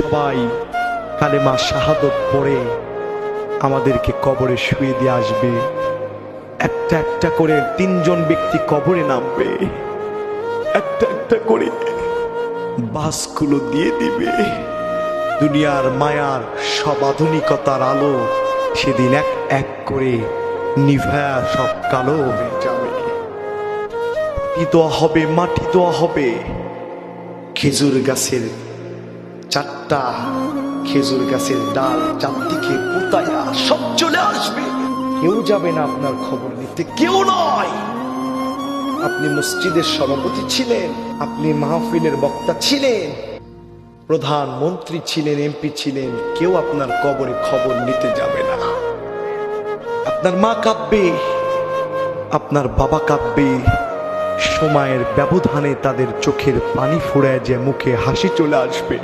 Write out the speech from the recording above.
সবাই কালেমা শাহাদত পড়ে আমাদেরকে কবরে শুয়ে দিয়ে আসবে। একটা একটা করে তিনজন ব্যক্তি কবরে নামবে। একটা একটা করে বাসগুলো দিয়ে দিবে। দুনিয়ার মায়ার সব আধুনিকতার আলো সেদিন এক এক করে নিভায়া সব কালো হয়ে যাবে। দেওয়া হবে, মাটি দেওয়া হবে। খেজুর গাছের চারটা খেজুর গাছের ডাল চারদিকে পোতায়া সব চলে আসবে। কেউ যাবে না আপনার খবর নিতে, কেউ নয়। আপনি মসজিদের সভাপতি ছিলেন, আপনি মাহফিলের বক্তা ছিলেন, প্রধানমন্ত্রী ছিলেন, এমপি ছিলেন, কেউ আপনার কবরে খবর নিতে যাবে না। আপনার মা কাঁদবে আপনার বাবা কাঁদবে সময়ের ব্যবধানে তাদের চোখের পানি ফুরায় যে মুখে হাসি চলে আসবে।